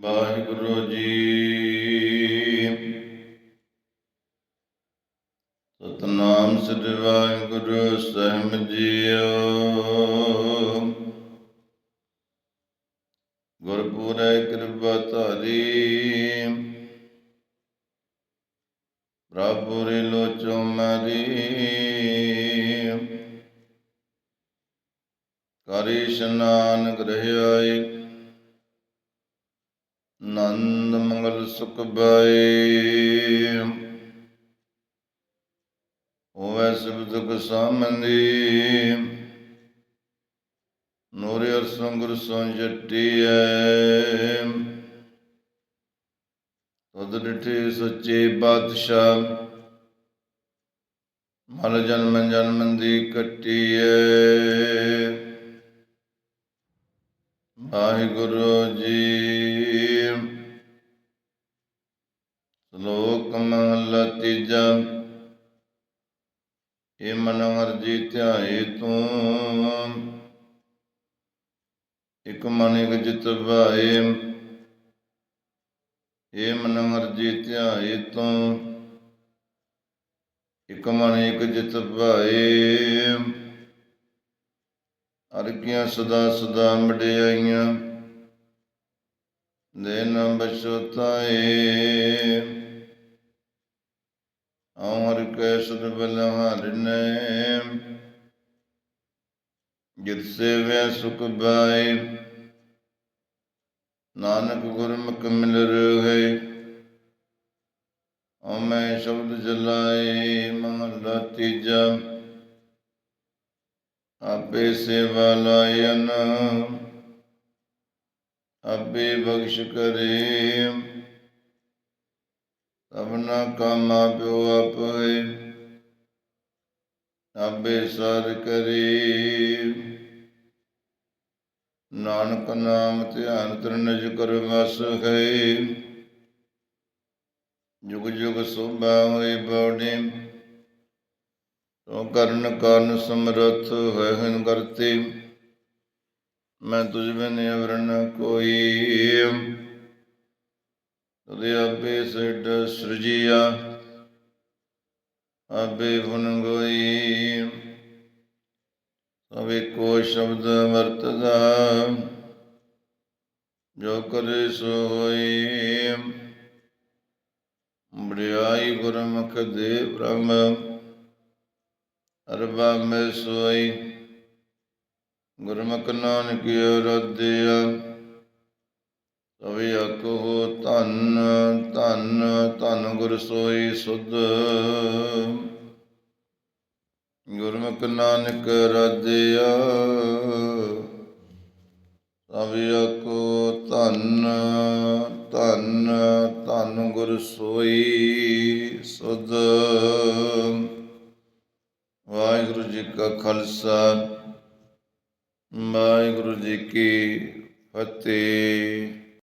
ਵਾਹਿਗੁਰੂ ਜੀ। ਸਤਨਾਮ ਸ੍ਰੀ ਵਾਹਿਗੁਰੂ ਸਾਹਿਬ ਜੀਓ। ਗੁਰਪੂਰੈ ਕਿਰਪਾ ਧਾਰੀ। ਪ੍ਰਭੁਰੇ ਲੋਚੋ ਮਾਰੀ। ਕਰੀ ਇਸ਼ਨਾਨ ਗ੍ਰਹਿ ਨੰਦ ਮੰਗਲ ਸੁਖ ਬਾਏ ਹੋਵੇ ਸਭ ਦੁਖ ਸਾਮੰਦੀ ਨੂਰ ਅਰਸੋਂ ਗੁਰ ਸੋਂ ਜਟੀਐ। ਤਦ ਡਿਠੇ ਸੱਚੇ ਬਾਦਸ਼ਾਹ। ਮਲ ਜਨਮ ਜਨਮ ਦੀ ਕੱਟੀਐ। ਵਾਹਿਗੁਰੂ ਜੀ ਮਹੱਲਾ ਤੀਜਾ ਇਹ ਮਨ ਅਰਜੀ ਧਿਆਏ ਤੂੰ। ਇਕ ਮਨ ਇਕ ਚਿਤ ਭਾਏ ਇਹ ਮਨ ਅਰਜੀ ਧਿਆਏ ਤੂੰ। ਇਕ ਮਨ ਇਕ ਚਿਤ ਭਾਏ ਹਰ ਸਦਾ ਸਦਾ ਮੜਿਆਈਆਂ। ਦੇ ਨ ਬਛੋਤਾਏ। ਅਮਰ ਕੈ ਸਦ ਜਿਤ ਸੇਵੈ ਸੁਖ ਬਾਈ ਨਾਨਕ ਗੁਰਮੁਖ ਮਿਲ ਰਹੇ। ਓਮੈ ਸ਼ਬਦ ਜਲਾਏ ਮਹਲਾ ਤੀਜਾ। ਆਪੇ ਸੇਵਾ ਲਾਇਨ ਆਪੇ ਬਖਸ਼ ਕਰੇ। ਸਭਨਾ ਕੰਮ ਪਿਓ ਆਪੇ। ਆਪੇ ਸਰ ਕਰੇ। ਨਾਨਕ ਨਾਮ ਧਿਆਨ ਤਰਨ ਜਿਕਰ ਵਸ ਹੈ। ਜੁਗ ਜੁਗ ਸੋਭਾ ਹੋਏ ਬੋੜੇ ਤੋ ਕਰਨ ਕਰਨ ਸਮਰਥ ਹੈ ਹਨ ਕਰਤੇ। ਮੈਂ ਤੁਝ ਬਿਨ ਅਵਰਨ ਕੋਈ। ਤਦੇ ਆਪੇ ਸਿਡ ਸ੍ਰਜੀਆ। ਆਪੇ ਬੁਨ ਗੋਈ। ਸਭੇ ਕੋ ਸ਼ਬਦ ਵਰਤਦਾ, ਜੋ ਕਰੇ ਸੋ ਹੋਈ। ਬੜਾਈ ਗੁਰਮੁਖ ਦੇ ਬ੍ਰਹਮ ਅਰਬਾ ਮੈਂ ਸੋਈ। ਗੁਰਮੁਖ ਨਾਨਕ ਰਦਿਆ ਸਵੇ ਆਖੋ ਧੰਨ ਧੰਨ ਧੰਨ ਗੁਰ ਸੋਈ ਸੁਧ। ਗੁਰਮੁਖ ਨਾਨਕ ਰਦਿਆ ਸਵੇ ਆਖੋ ਧੰਨ ਧੰਨ ਧੰਨ ਗੁਰ ਸੋਈ ਸੁਧ। ਵਾਹਿਗੁਰੂ ਜੀ ਕਾ ਖਾਲਸਾ, ਵਾਹਿਗੁਰੂ ਜੀ ਕੀ ਫਤਿਹ।